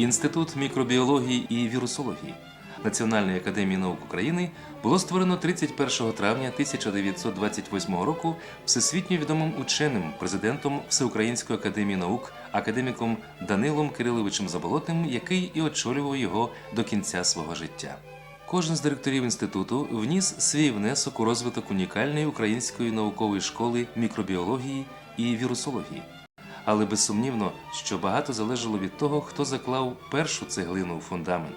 Інститут мікробіології і вірусології Національної академії наук України було створено 31 травня 1928 року всесвітньо відомим ученим, президентом Всеукраїнської академії наук, академіком Данилом Кириловичем Заболотним, який і очолював його до кінця свого життя. Кожен з директорів інституту вніс свій внесок у розвиток унікальної української наукової школи мікробіології і вірусології. Але безсумнівно, що багато залежало від того, хто заклав першу цеглину у фундамент,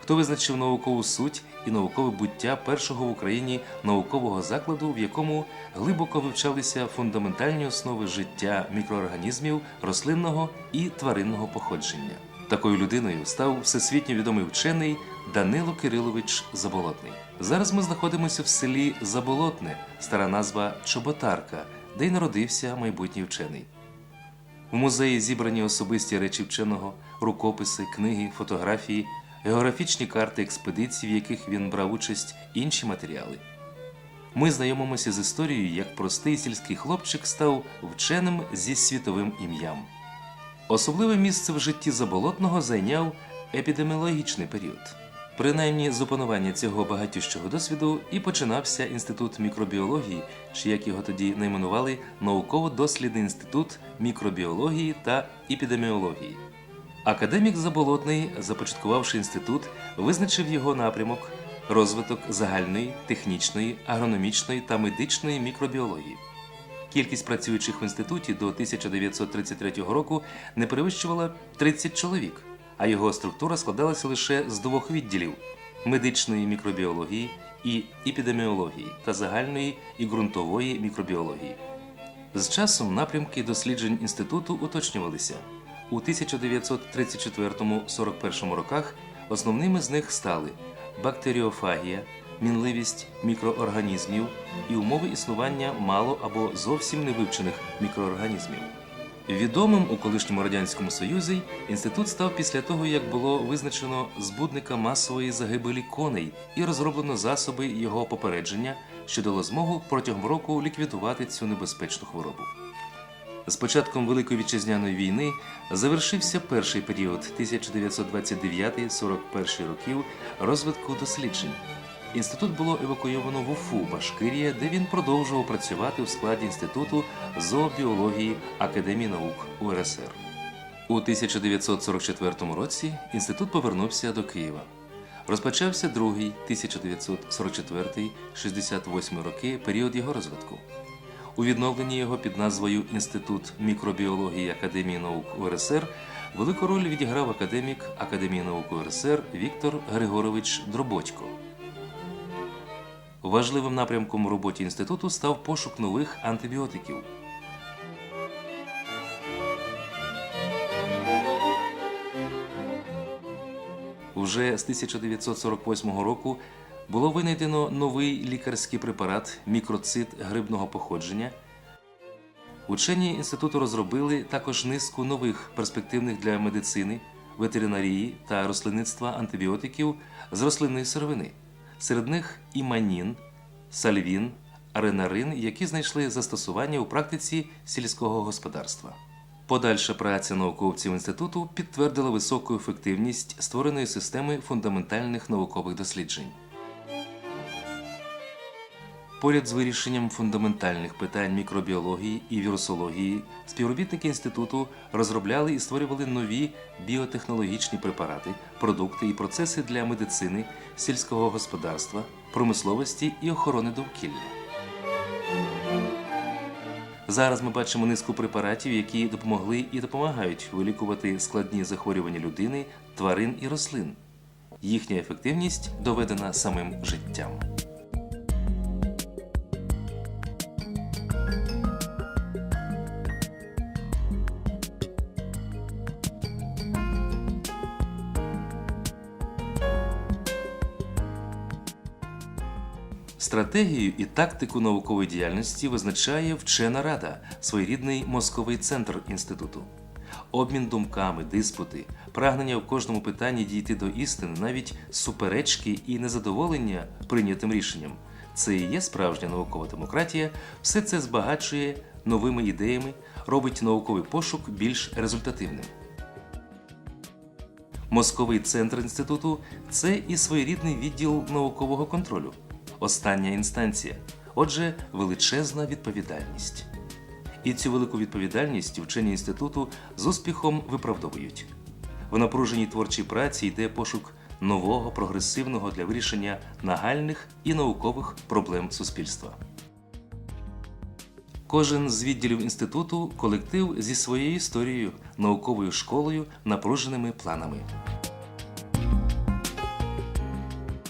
хто визначив наукову суть і наукове буття першого в Україні наукового закладу, в якому глибоко вивчалися фундаментальні основи життя мікроорганізмів рослинного і тваринного походження. Такою людиною став всесвітньо відомий вчений Данило Кирилович Заболотний. Зараз ми знаходимося в селі Заболотне, стара назва Чоботарка, де й народився майбутній вчений. В музеї зібрані особисті речі вченого, рукописи, книги, фотографії, географічні карти експедицій, в яких він брав участь, інші матеріали. Ми знайомимося з історією, як простий сільський хлопчик став вченим зі світовим ім'ям. Особливе місце в житті заболотного зайняв епідеміологічний період. Принаймні з опанування цього багатющого досвіду і починався інститут мікробіології, чи як його тоді найменували науково-дослідний інститут мікробіології та епідеміології. Академік Заболотний, започаткувавши інститут, визначив його напрямок розвиток загальної, технічної, агрономічної та медичної мікробіології. Кількість працюючих в інституті до 1933 року не перевищувала 30 чоловік, а його структура складалася лише з двох відділів медичної мікробіології і епідеміології та загальної і ґрунтової мікробіології. З часом напрямки досліджень інституту уточнювалися. У 1934-41 роках основними з них стали бактеріофагія, мінливість мікроорганізмів і умови існування мало або зовсім невивчених мікроорганізмів. Відомим у колишньому радянському союзі інститут став після того, як було визначено збудника масової загибелі коней і розроблено засоби його попередження, що дало змогу протягом року ліквідувати цю небезпечну хворобу. З початком Великої вітчизняної війни завершився перший період 1929-41 років розвитку досліджень. Інститут було евакуйовано в Уфу, Башкирія, де він продовжував працювати у складі інституту зообіології Академії наук УРСР. У 1944 році інститут повернувся до Києва. Розпочався другий 1944-68 роки період його розвитку. У відновленні його під назвою Інститут мікробіології Академії наук УРСР велику роль відіграв академік Академії наук УРСР Віктор Григорович Дроботько. Важливим напрямком у роботі інституту став пошук нових антибіотиків. Уже з 1948 року було винайдено новий лікарський препарат мікроцит грибного походження. Учені інституту розробили також низку нових перспективних для медицини, ветеринарії та рослинництва антибіотиків з рослинної сировини. Серед них іманін, сальвін, аренарин, які знайшли застосування у практиці сільського господарства. Подальша праця науковців інституту підтвердила високу ефективність створеної системи фундаментальних наукових досліджень. Поряд з вирішенням фундаментальних питань мікробіології і вірусології співробітники інституту розробляли і створювали нові біотехнологічні препарати, продукти і процеси для медицини, сільського господарства, промисловості і охорони довкілля. Зараз ми бачимо низку препаратів, які допомогли і допомагають вилікувати складні захворювання людини, тварин і рослин. Їхня ефективність доведена самим життям. Стратегію і тактику наукової діяльності визначає вчена рада, своєрідний мозковий центр інституту. Обмін думками, диспути, прагнення в кожному питанні дійти до істини, навіть суперечки і незадоволення прийнятим рішенням це і є справжня наукова демократія, все це збагачує новими ідеями, робить науковий пошук більш результативним. Мозковий центр інституту це і своєрідний відділ наукового контролю, остання інстанція, отже, величезна відповідальність. І цю велику відповідальність вчені інституту з успіхом виправдовують. В напруженій творчій праці йде пошук нового прогресивного для вирішення нагальних і наукових проблем суспільства. Кожен з відділів інституту колектив зі своєю історією, науковою школою, напруженими планами.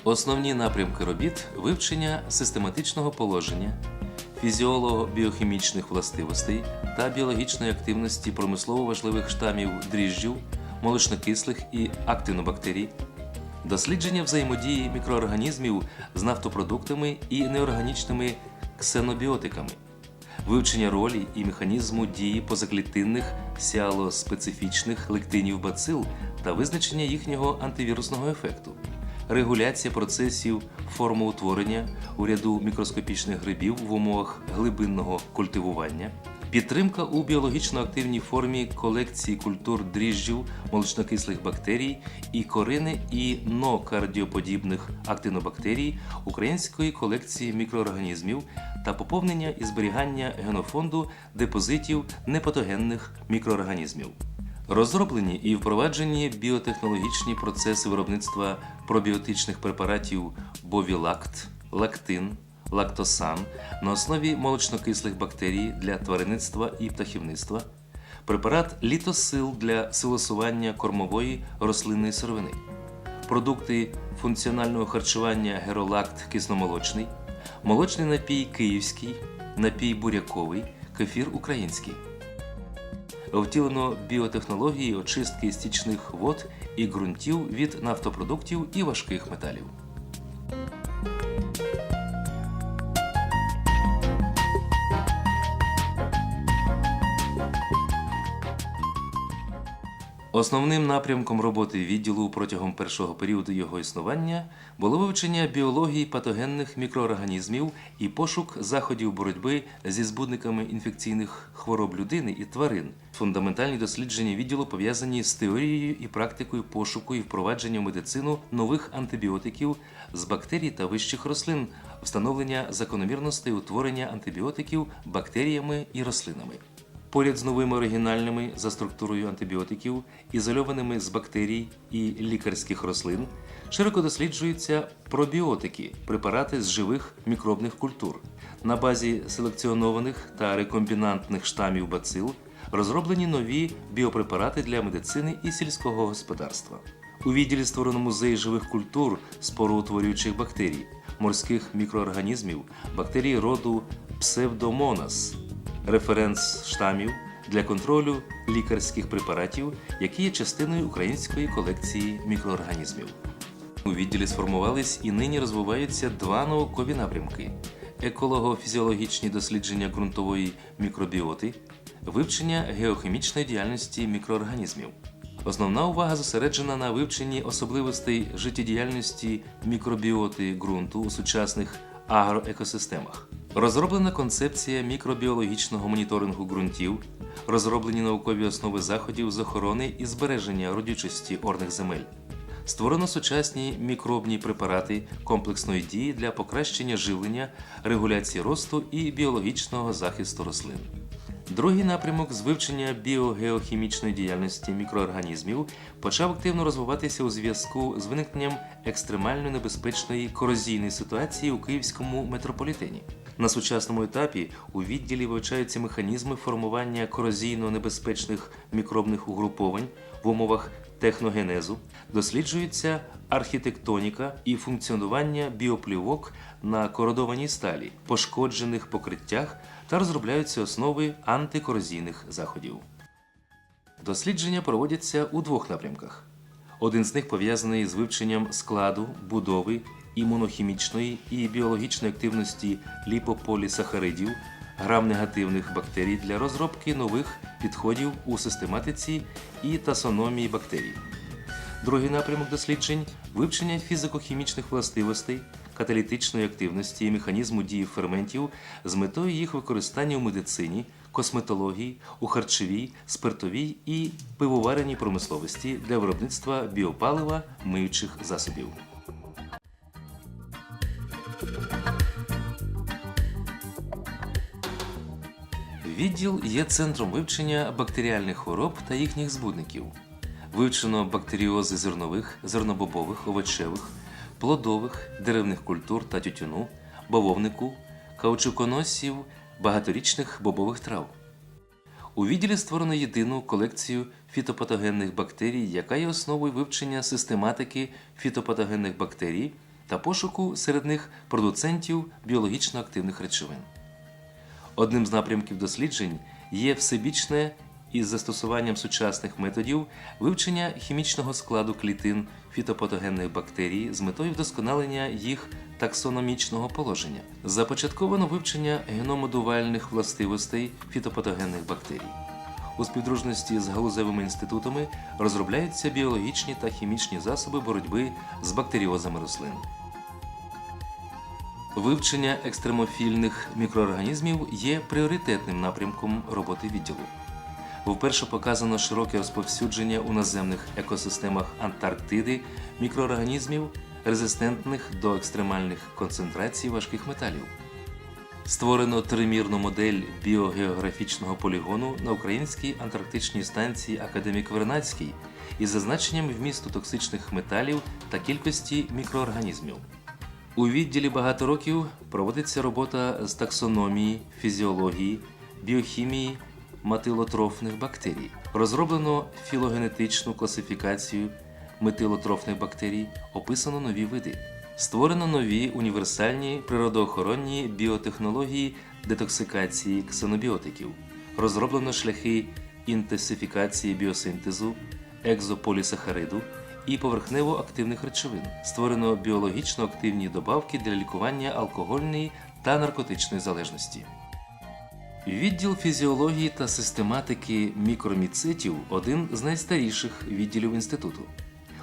Основні напрямки робіт вивчення систематичного положення, фізіолого-біохімічних властивостей та біологічної активності промислово важливих штамів дріжджів, молочнокислих і актинобактерій, дослідження взаємодії мікроорганізмів з нафтопродуктами і неорганічними ксенобіотиками, вивчення ролі і механізму дії позаклітинних сіалоспецифічних лектинів бацил та визначення їхнього антивірусного ефекту, регуляція процесів формоутворення у ряду мікроскопічних грибів в умовах глибинного культивування. Підтримка у біологічно активній формі колекції культур дріжджів, молочнокислих бактерій і корини і нокардіоподібних актинобактерій української колекції мікроорганізмів та поповнення і зберігання генофонду депозитів непатогенних мікроорганізмів. Розроблені і впроваджені біотехнологічні процеси виробництва пробіотичних препаратів Бовілакт, Лактин, Лактосан на основі молочнокислих бактерій для тваринництва і птахівництва, препарат літосил для силосування кормової рослинної сировини, продукти функціонального харчування Геролакт кисломолочний, молочний напій київський, напій буряковий, кефір український. Втілено біотехнології очистки стічних вод і ґрунтів від нафтопродуктів і важких металів. Основним напрямком роботи відділу протягом першого періоду його існування було вивчення біології патогенних мікроорганізмів і пошук заходів боротьби зі збудниками інфекційних хвороб людини і тварин. Фундаментальні дослідження відділу пов'язані з теорією і практикою пошуку і впровадження в медицину нових антибіотиків з бактерій та вищих рослин, встановлення закономірностей утворення антибіотиків бактеріями і рослинами. Поряд з новими оригінальними за структурою антибіотиків, ізольованими з бактерій і лікарських рослин, широко досліджуються пробіотики препарати з живих мікробних культур. На базі селекціонованих та рекомбінантних штамів бацил розроблені нові біопрепарати для медицини і сільського господарства. У відділі створено музей живих культур спороутворюючих бактерій, морських мікроорганізмів, бактерій роду Pseudomonas, референс штамів для контролю лікарських препаратів, які є частиною української колекції мікроорганізмів. У відділі сформувались і нині розвиваються два наукові напрямки: еколого-фізіологічні дослідження ґрунтової мікробіоти, вивчення геохімічної діяльності мікроорганізмів. Основна увага зосереджена на вивченні особливостей життєдіяльності мікробіоти ґрунту у сучасних агроекосистемах. Розроблена концепція мікробіологічного моніторингу ґрунтів, розроблені наукові основи заходів з охорони і збереження родючості орних земель. Створено сучасні мікробні препарати комплексної дії для покращення живлення, регуляції росту і біологічного захисту рослин. Другий напрямок з вивчення біогеохімічної діяльності мікроорганізмів почав активно розвиватися у зв'язку з виникненням екстремально небезпечної корозійної ситуації у київському метрополітені. На сучасному етапі у відділі вивчаються механізми формування корозійно небезпечних мікробних угруповань в умовах техногенезу, досліджується архітектоніка і функціонування біоплівок на кородованій сталі, пошкоджених покриттях та розробляються основи антикорозійних заходів. Дослідження проводяться у двох напрямках. Один з них пов'язаний з вивченням складу, будови, імунохімічної і біологічної активності ліпополісахаридів, грам-негативних бактерій для розробки нових підходів у систематиці і тасономії бактерій. Другий напрямок досліджень вивчення фізико-хімічних властивостей, каталітичної активності і механізму дії ферментів з метою їх використання в медицині, косметології, у харчовій, спиртовій і пивовареній промисловості для виробництва біопалива миючих засобів. Відділ є центром вивчення бактеріальних хвороб та їхніх збудників. Вивчено бактеріози зернових, зернобобових, овочевих, плодових, деревних культур та тютюну, бавовнику, каучуконосів, багаторічних бобових трав. У відділі створено єдину колекцію фітопатогенних бактерій, яка є основою вивчення систематики фітопатогенних бактерій та пошуку серед них продуцентів біологічно активних речовин. Одним з напрямків досліджень є всебічне із застосуванням сучасних методів вивчення хімічного складу клітин фітопатогенних бактерій з метою вдосконалення їх таксономічного положення. Започатковано вивчення геномодувальних властивостей фітопатогенних бактерій. У співдружності з галузевими інститутами розробляються біологічні та хімічні засоби боротьби з бактеріозами рослин. Вивчення екстремофільних мікроорганізмів є пріоритетним напрямком роботи відділу. Вперше показано широке розповсюдження у наземних екосистемах Антарктиди мікроорганізмів, резистентних до екстремальних концентрацій важких металів. Створено тримірну модель біогеографічного полігону на українській антарктичній станції Академік Вернадський із зазначенням вмісту токсичних металів та кількості мікроорганізмів. У відділі багато років проводиться робота з таксономії, фізіології, біохімії метилотрофних бактерій. Розроблено філогенетичну класифікацію метилотрофних бактерій, описано нові види. Створено нові універсальні природоохоронні біотехнології детоксикації ксенобіотиків. Розроблено шляхи інтенсифікації біосинтезу, екзополісахариду і поверхнево-активних речовин. Створено біологічно активні добавки для лікування алкогольної та наркотичної залежності. Відділ фізіології та систематики мікроміцитів один з найстаріших відділів інституту.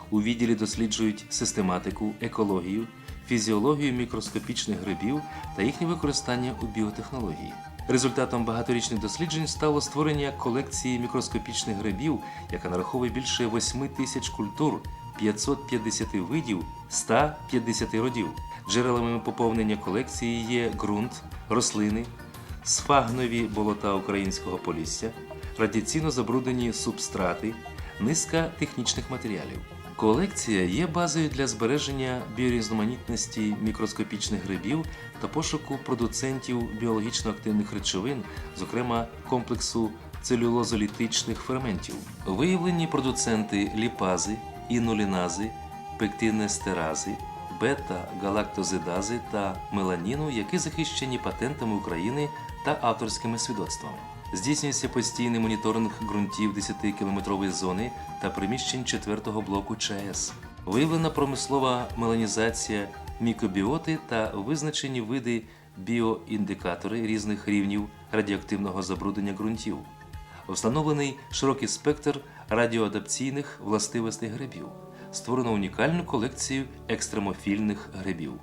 У відділі досліджують систематику, екологію, фізіологію мікроскопічних грибів та їхнє використання у біотехнології. Результатом багаторічних досліджень стало створення колекції мікроскопічних грибів, яка нараховує більше 8 тисяч культур, 550 видів, 150 родів. Джерелами поповнення колекції є ґрунт, рослини, сфагнові болота українського полісся, радіаційно забруднені субстрати, низка технічних матеріалів. Колекція є базою для збереження біорізноманітності мікроскопічних грибів та пошуку продуцентів біологічно активних речовин, зокрема комплексу целюлозолітичних ферментів. Виявлені продуценти ліпази, інулінази, пектинестерази, бета-галактозидази та меланіну, які захищені патентами України та авторськими свідоцтвами. Здійснюється постійний моніторинг ґрунтів 10-кілометрової зони та приміщень 4-го блоку ЧАЕС. Виявлена промислова меланізація мікробіоти та визначені види біоіндикатори різних рівнів радіоактивного забруднення ґрунтів. Встановлений широкий спектр радіоадапційних властивостей грибів. Створено унікальну колекцію екстремофільних грибів.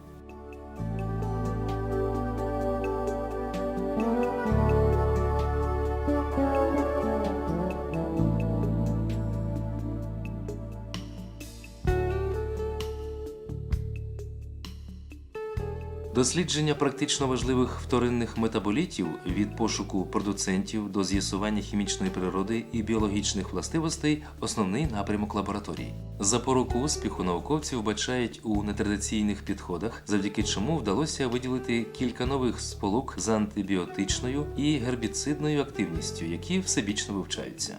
Дослідження практично важливих вторинних метаболітів від пошуку продуцентів до з'ясування хімічної природи і біологічних властивостей основний напрямок лабораторії. Запоруку успіху науковці вбачають у нетрадиційних підходах, завдяки чому вдалося виділити кілька нових сполук з антибіотичною і гербіцидною активністю, які всебічно вивчаються.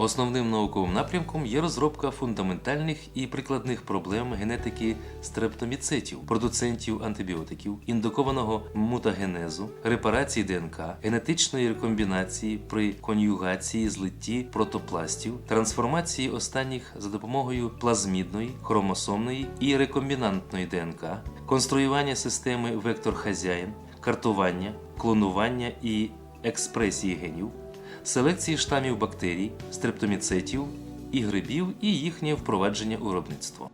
Основним науковим напрямком є розробка фундаментальних і прикладних проблем генетики стрептоміцетів, продуцентів антибіотиків, індукованого мутагенезу, репарації ДНК, генетичної рекомбінації при конюгації злитті протопластів, трансформації останніх за допомогою плазмідної, хромосомної і рекомбінантної ДНК, конструювання системи вектор-хазяїн, картування, клонування і експресії генів селекції штамів бактерій, стрептоміцетів і грибів і їхнє впровадження у виробництво.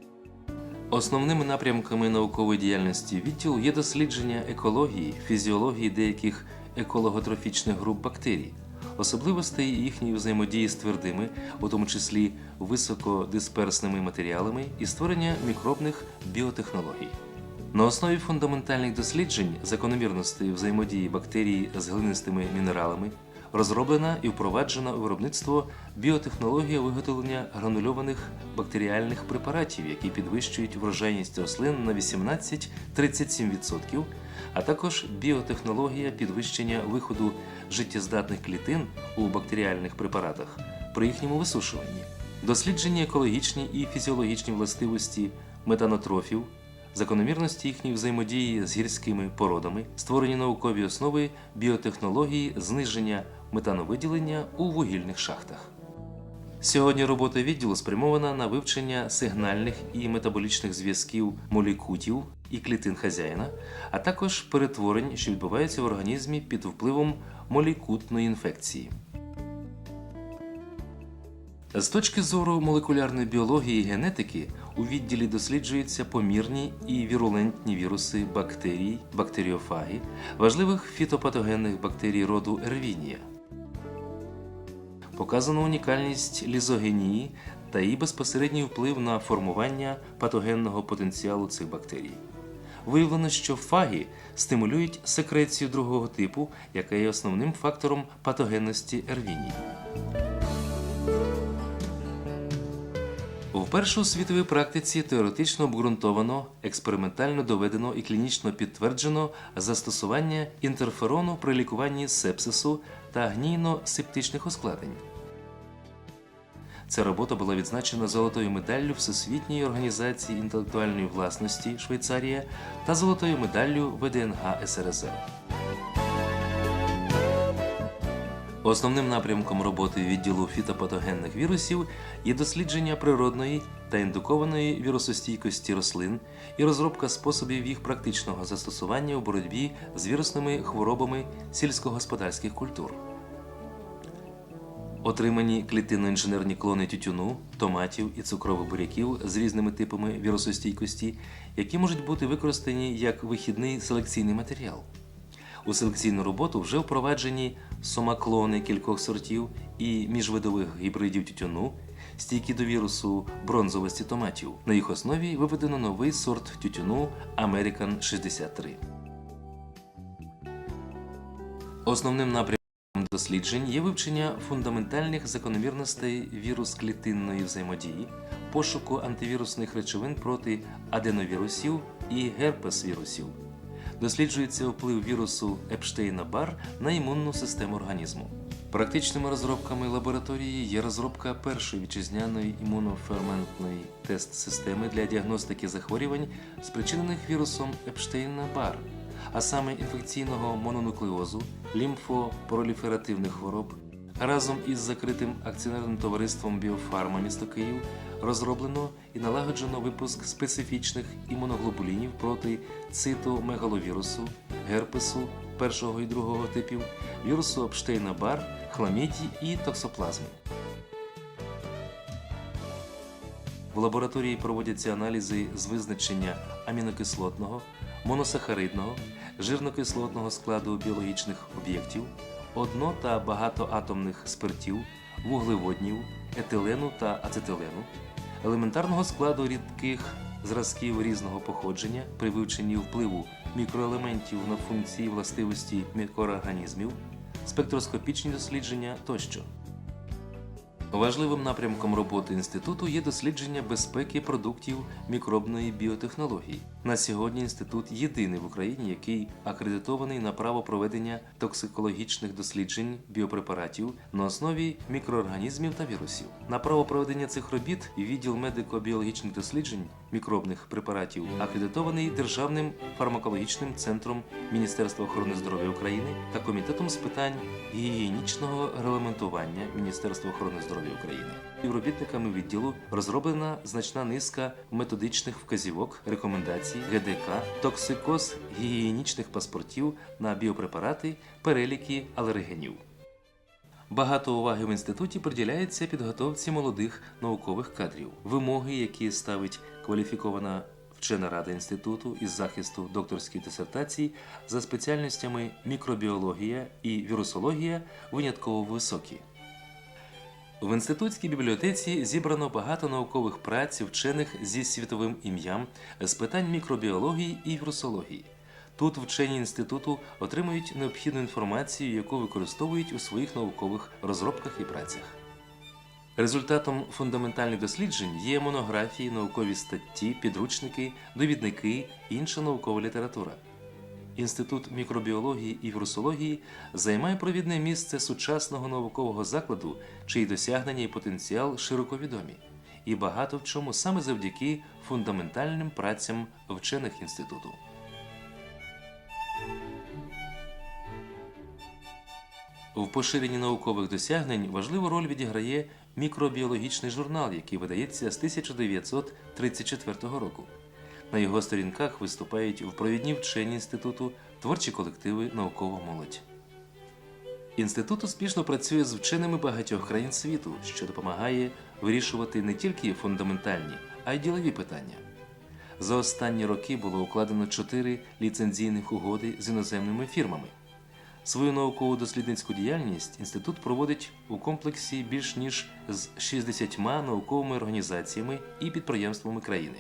Основними напрямками наукової діяльності відділу є дослідження екології, фізіології деяких екологотрофічних груп бактерій, особливостей їхньої взаємодії з твердими, у тому числі високодисперсними матеріалами і створення мікробних біотехнологій. На основі фундаментальних досліджень закономірностей взаємодії бактерій з глинистими мінералами розроблена і впроваджена у виробництво біотехнологія виготовлення гранульованих бактеріальних препаратів, які підвищують врожайність рослин на 18-37%, а також біотехнологія підвищення виходу життєздатних клітин у бактеріальних препаратах при їхньому висушуванні, дослідження екологічні і фізіологічні властивості метанотрофів, закономірності їхньої взаємодії з гірськими породами, створені наукові основи біотехнології зниження метановиділення у вугільних шахтах. Сьогодні робота відділу спрямована на вивчення сигнальних і метаболічних зв'язків молікутів і клітин хазяїна, а також перетворень, що відбуваються в організмі під впливом молікутної інфекції. З точки зору молекулярної біології і генетики у відділі досліджуються помірні і вірулентні віруси бактерій, бактеріофаги, важливих фітопатогенних бактерій роду Ервінія. Показано унікальність лізогенії та її безпосередній вплив на формування патогенного потенціалу цих бактерій. Виявлено, що фаги стимулюють секрецію другого типу, яка є основним фактором патогенності ервінії. Вперше у світовій практиці теоретично обґрунтовано, експериментально доведено і клінічно підтверджено застосування інтерферону при лікуванні сепсису та гнійно-септичних ускладнень. Ця робота була відзначена золотою медаллю Всесвітньої організації інтелектуальної власності Швейцарія та золотою медаллю ВДНГ СРСР. Основним напрямком роботи відділу фітопатогенних вірусів є дослідження природної та індукованої вірусостійкості рослин і розробка способів їх практичного застосування у боротьбі з вірусними хворобами сільськогосподарських культур. Отримані клітинно-інженерні клони тютюну, томатів і цукрових буряків з різними типами вірусостійкості, які можуть бути використані як вихідний селекційний матеріал. У селекційну роботу вже впроваджені сомаклони кількох сортів і міжвидових гібридів тютюну, стійкі до вірусу бронзовості томатів. На їх основі виведено новий сорт тютюну American 63. Основним напрямком досліджень є вивчення фундаментальних закономірностей вірус-клітинної взаємодії, пошуку антивірусних речовин проти аденовірусів і герпес-вірусів. Досліджується вплив вірусу Епштейна-Бар на імунну систему організму. Практичними розробками лабораторії є розробка першої вітчизняної імуноферментної тест-системи для діагностики захворювань, спричинених вірусом Епштейна-Бар, а саме інфекційного мононуклеозу, лімфопроліферативних хвороб. Разом із закритим акціонерним товариством Біофарма місто Київ розроблено і налагоджено випуск специфічних імуноглобулінів проти цитомегаловірусу, герпесу першого і другого типів, вірусу Епштейна-Бар, хламідії і токсоплазми. В лабораторії проводяться аналізи з визначення амінокислотного, моносахаридного, жирнокислотного складу біологічних об'єктів, одно- та багатоатомних спиртів, вуглеводнів, етилену та ацетилену, елементарного складу рідких зразків різного походження при вивченні впливу мікроелементів на функції властивості мікроорганізмів, спектроскопічні дослідження тощо. Важливим напрямком роботи інституту є дослідження безпеки продуктів мікробної біотехнології. На сьогодні інститут єдиний в Україні, який акредитований на право проведення токсикологічних досліджень біопрепаратів на основі мікроорганізмів та вірусів. На право проведення цих робіт відділ медико-біологічних досліджень мікробних препаратів акредитований Державним фармакологічним центром Міністерства охорони здоров'я України та Комітетом з питань гігієнічного регламентування Міністерства охорони здоров'я України. Співробітниками відділу розроблена значна низка методичних вказівок, рекомендацій, ГДК, токсикоз гігієнічних паспортів на біопрепарати, переліки алергенів. Багато уваги в інституті приділяється підготовці молодих наукових кадрів. Вимоги, які ставить кваліфікована вчена рада інституту із захисту докторських дисертацій за спеціальностями мікробіологія і вірусологія винятково високі. В інститутській бібліотеці зібрано багато наукових праць вчених зі світовим ім'ям з питань мікробіології і вірусології. Тут вчені інституту отримують необхідну інформацію, яку використовують у своїх наукових розробках і працях. Результатом фундаментальних досліджень є монографії, наукові статті, підручники, довідники, інша наукова література. Інститут мікробіології і вірусології займає провідне місце сучасного наукового закладу, чиї досягнення і потенціал широко відомі, і багато в чому саме завдяки фундаментальним працям вчених інституту. В поширенні наукових досягнень важливу роль відіграє мікробіологічний журнал, який видається з 1934 року. На його сторінках виступають в провідні вчені інституту творчі колективи наукова молодь. Інститут успішно працює з вченими багатьох країн світу, що допомагає вирішувати не тільки фундаментальні, а й ділові питання. За останні роки було укладено чотири ліцензійних угоди з іноземними фірмами. Свою наукову дослідницьку діяльність інститут проводить у комплексі більш ніж з 60 науковими організаціями і підприємствами країни.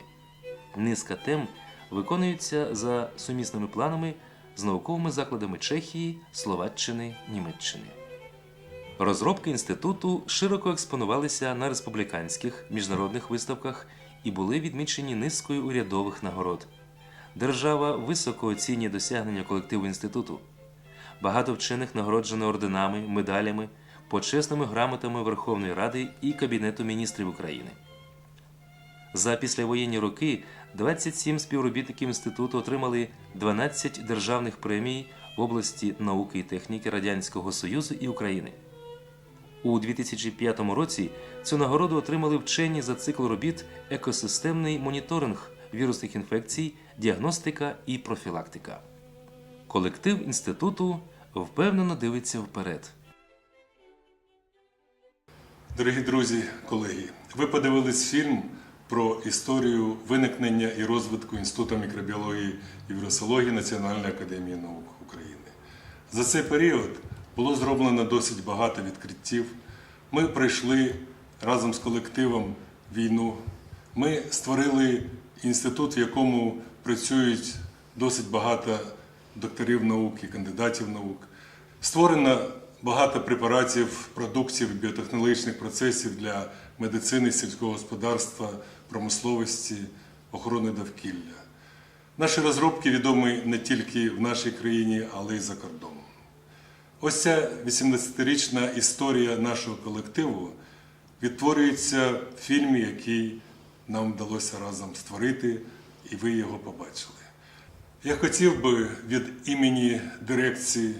Низка тем виконуються за сумісними планами з науковими закладами Чехії, Словаччини, Німеччини. Розробки інституту широко експонувалися на республіканських міжнародних виставках і були відмічені низкою урядових нагород. Держава високо оцінює досягнення колективу інституту. Багато вчених нагороджено орденами, медалями, почесними грамотами Верховної Ради і Кабінету міністрів України. За післявоєнні роки 27 співробітників інституту отримали 12 державних премій в області науки і техніки Радянського Союзу і України. У 2005 році цю нагороду отримали вчені за цикл робіт Екосистемний моніторинг вірусних інфекцій, діагностика і профілактика. Колектив інституту впевнено дивиться вперед. Дорогі друзі, колеги, ви подивились фільм про історію виникнення і розвитку Інституту мікробіології і вірусології Національної академії наук України. За цей період було зроблено досить багато відкриттів. Ми пройшли разом з колективом війну. Ми створили інститут, в якому працюють досить багато докторів наук і кандидатів наук. Створено багато препаратів, продуктів, біотехнологічних процесів для медицини, сільського господарства, промисловості, охорони довкілля. Наші розробки відомі не тільки в нашій країні, але й за кордоном. Ось ця 18-річна історія нашого колективу відтворюється в фільмі, який нам вдалося разом створити, і ви його побачили. Я хотів би від імені дирекції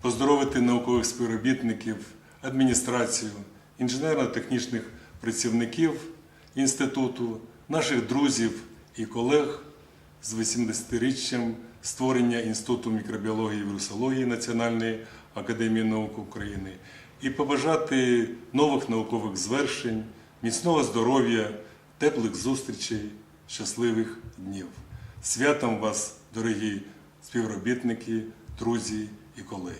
поздоровити наукових співробітників, адміністрацію, інженерно-технічних працівників інституту, наших друзів і колег з 80-річчям створення Інституту мікробіології і вірусології Національної академії наук України і побажати нових наукових звершень, міцного здоров'я, теплих зустрічей, щасливих днів. Святом вас, дорогі співробітники, друзі і колеги!